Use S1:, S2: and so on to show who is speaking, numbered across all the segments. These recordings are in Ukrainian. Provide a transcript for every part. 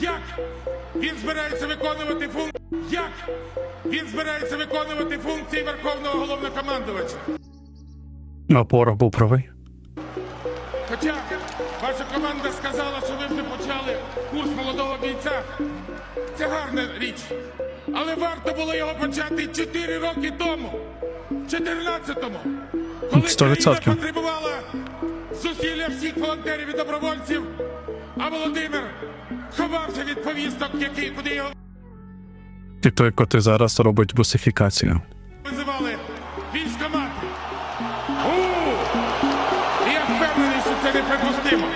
S1: Як він збирається виконувати функції? Як він збирається виконувати функції Верховного головнокомандувача?
S2: А Порох був правий.
S1: Хоча ваша команда сказала, що ви вже почали курс молодого бійця. Це гарна річ. Але варто було його почати 4 роки тому, в 14-му, коли
S2: Сто
S1: країна потребувала зусилля всіх волонтерів і добровольців, а Володимир ховався від повісток, які, куди його
S2: Ти той, котрий зараз робить бусифікацію.
S1: визивали військомати. У! І я впевнений, що це неприпустимо.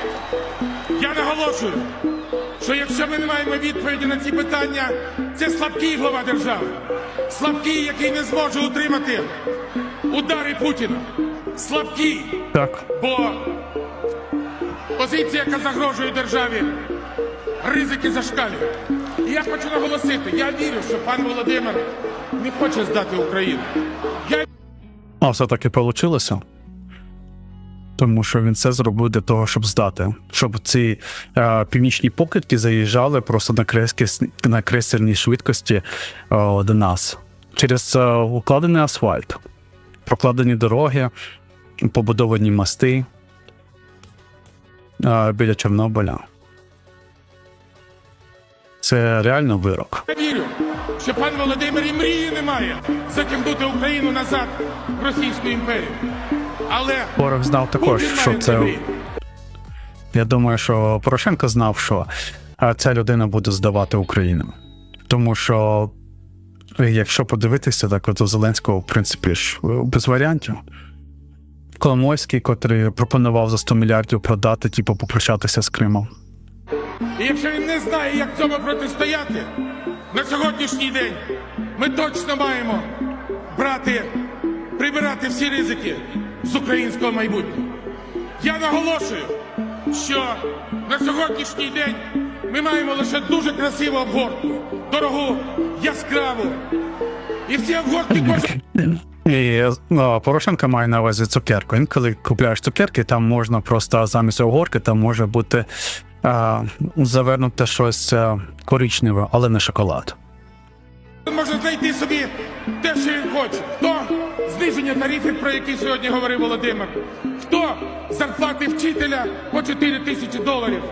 S1: Я наголошую, що якщо ми не маємо відповіді на ці питання, це слабкий глава держави. Слабкий, який не зможе утримати удари Путіна. Слабкий,
S2: Так.
S1: бо позиція, яка загрожує державі, ризики зашкалюють. І я хочу наголосити, я вірю, що пан Володимир не хоче здати Україну. Я
S2: А все-таки вийшло. Тому що він все зробив для того, щоб здати, щоб ці е, північні покидки заїжджали просто на, крески, на крейсерній швидкості е, до нас через е, укладений асфальт, прокладені дороги, побудовані мости е, біля Чорнобиля. Це реально вирок.
S1: Я вірю, що пан Володимир і мрії не має затягнути Україну назад в Російську імперію. Але
S2: Порох знав також, що це
S1: мрії.
S2: Я думаю, що Порошенко знав, що ця людина буде здавати Україну. Тому що, якщо подивитися, так от у Зеленського, в принципі, ж без варіантів. Коломойський, котрий пропонував за 100 мільярдів продати, типу, попрощатися з Кримом.
S1: І якщо він не знає, як цьому протистояти, на сьогоднішній день ми точно маємо брати, прибирати всі ризики з українського майбутнього. Я наголошую, що на сьогоднішній день ми маємо лише дуже красиву обгортку, дорогу, яскраву. І всі обгортки кожен.
S2: І ну, Порошенко має на увазі цукерку. Інколи купляєш цукерки, там можна просто замість огорки, там може бути а, завернуте щось а, коричневе, але не шоколад.
S1: може знайти собі те, що він хоче. Хто зниження тарифів, про які сьогодні говорив Володимир? Хто зарплати вчителя по 4 тисячі доларів?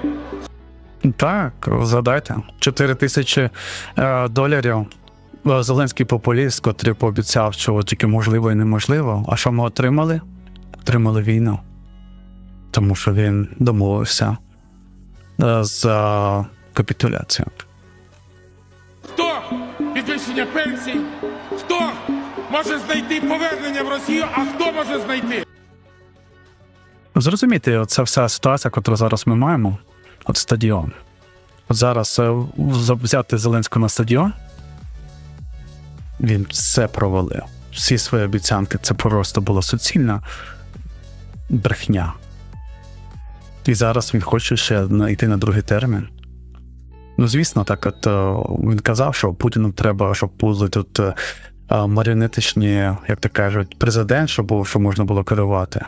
S2: Так, згадайте, 4 тисячі е, доларів. е, Зеленський популіст, котрий пообіцяв, що тільки можливо і неможливо. А що ми отримали? Отримали війну. Тому що він домовився е, з е, капітуляцією.
S1: Хто підвищення пенсій? Хто може знайти повернення в Росію, а хто може знайти?
S2: Зрозуміти, оця вся ситуація, яку зараз ми маємо, от стадіон. От зараз е, взяти Зеленського на стадіон, він все провалив. Всі свої обіцянки, це просто була суцільна брехня. І зараз він хоче ще йти на другий термін. Ну, звісно, так от е, він казав, що Путіну треба, щоб були тут е, маріонетичні, як то кажуть, президент, щоб щоб можна було керувати.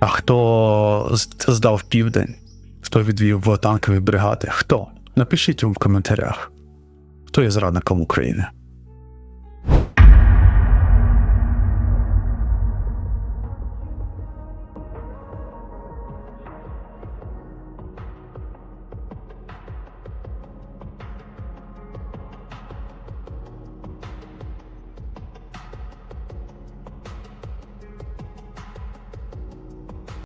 S2: А хто здав південь? Хто відвів танкові бригади? Хто? Напишіть в коментарях. Хто є зрадником України?